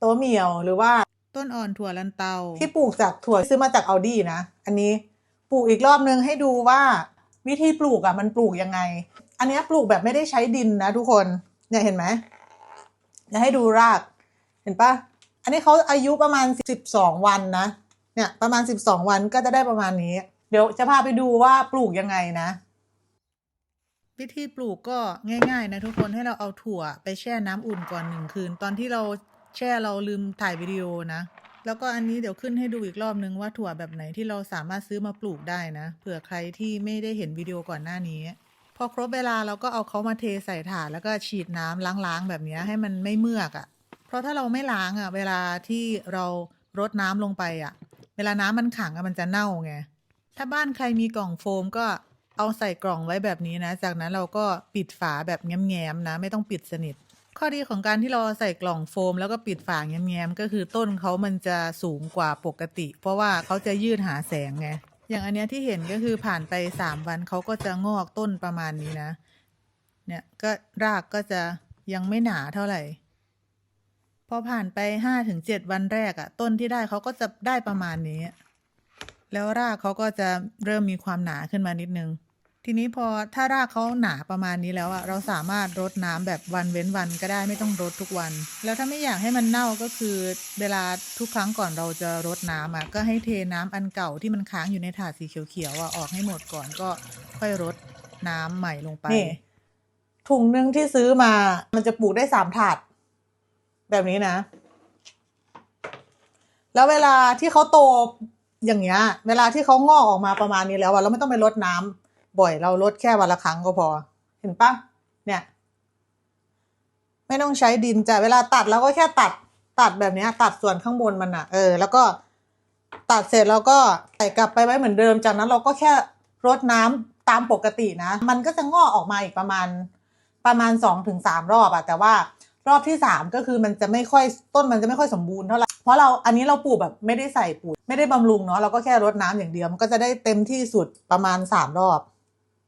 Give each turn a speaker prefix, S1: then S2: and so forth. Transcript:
S1: โตวเหมียวหรือว่า
S2: ต้นอ่อนถั่วลันเตา
S1: ที่ปลูกจากถั่วซื้อมาจากอัลดีนะ อันนี้ปลูกอีกรอบนึงให้ดูว่าวิธีปลูกอะมันปลูกยังไง อันเนี้ยปลูกแบบไม่ได้ใช้ดินนะทุกคนเนี่ยเห็นไหมจะให้ดูรากเห็นปะอันนี้เขาอายุประมาณสิบสองวันนะเนี่ยประมาณสิบสองวันก็จะได้ประมาณนี้ เดี๋ยวจะพาไปดูว่าปลูกยังไงนะ
S2: วิธีปลูกก็ง่าย ๆ นะทุกคนให้เราเอาถั่วไปแช่น้ำอุ่นก่อนหนึ่งคืน ตอนที่เรา แช่เราลืมถ่ายวิดีโอนะ แล้วก็อันนี้เดี๋ยวขึ้นให้ดูอีกรอบนึงว่าถั่วแบบไหนที่เราสามารถซื้อมาปลูกได้นะ เผื่อใครที่ไม่ได้เห็นวิดีโอก่อนหน้านี้ พอครบเวลาเราก็เอาเขามาเทใส่ถาดแล้วก็ฉีดน้ำล้างๆแบบนี้ให้มันไม่เมือกอะ่ะ เพราะถ้าเราไม่ล้างอะ่ะ เวลาที่เรารดน้ำลงไปอะ่ะ เวลาน้ำมันขังอะมันจะเน่าไง ถ้าบ้านใครมีกล่องโฟมก็เอาใส่กล่องไว้แบบนี้นะ จากนั้นเราก็ปิดฝาแบบแง้มๆนะ ไม่ต้องปิดสนิท ข้อดีของการที่เราใส่กล่องโฟม แล้วก็ปิดฝาแง้มๆก็คือต้นเขามันจะสูงกว่าปกติ เพราะว่าเขาจะยืดหาแสงไงอย่างอันเนี้ยที่เห็นก็คือผ่านไปสามวันเขาก็จะงอกต้นประมาณนี้นะ เนี่ยก็รากก็จะยังไม่หนาเท่าไหร่พอผ่านไปห้าถึงเจ็ดวันแรกอะต้นที่ได้เขาก็จะได้ประมาณนี้ แล้วรากเขาก็จะเริ่มมีความหนาขึ้นมานิดนึง ทีนี้พอถ้ารากเขาหนาประมาณนี้แล้วอะเราสามารถรดน้ำแบบวันเว้นวันก็ได้ไม่ต้องรดทุกวัน แล้วถ้าไม่อยากให้มันเน่าก็คือ เวลาทุกครั้งก่อนเราจะรดน้ำอะก็ให้เทน้ำอันเก่าที่มันค้างอยู่ในถาดสีเขียวๆอะออกให้หมดก่อนก็ค่อยรดน้ำใหม่ลงไป
S1: นี่ถุงนึงที่ซื้อมา มันจะปลูกได้สามถาด แบบนี้นะ แล้วเวลาที่เขาโตอย่างเงี้ย เวลาที่เขางอกออกมาประมาณนี้แล้วอะเราไม่ต้องไปรดน้ำ บ่อยเรารดแค่วันละครั้งก็พอ เห็นปะเนี่ย ไม่ต้องใช้ดินจ้ะเวลาตัดเราก็แค่ตัดตัดแบบนี้ตัดส่วนข้างบนมันอะเออ แล้วก็ตัดเสร็จแล้วก็ใส่กลับไปไว้เหมือนเดิมจากนั้นเราก็แค่รดน้ำตามปกตินะ มันก็จะงอกออกมาอีกประมาณประมาณสองถึงสามรอบอะแต่ว่ารอบที่สามก็คือมันจะไม่ค่อยต้นมันจะไม่ค่อยสมบูรณ์เท่าไหร่เพราะเราอันนี้เราปลูกแบบไม่ได้ใส่ปุ๋ยไม่ได้บำรุงเนาะเราก็แค่รดน้ำอย่างเดียวมันก็จะได้เต็มที่สุดประมาณสามรอบ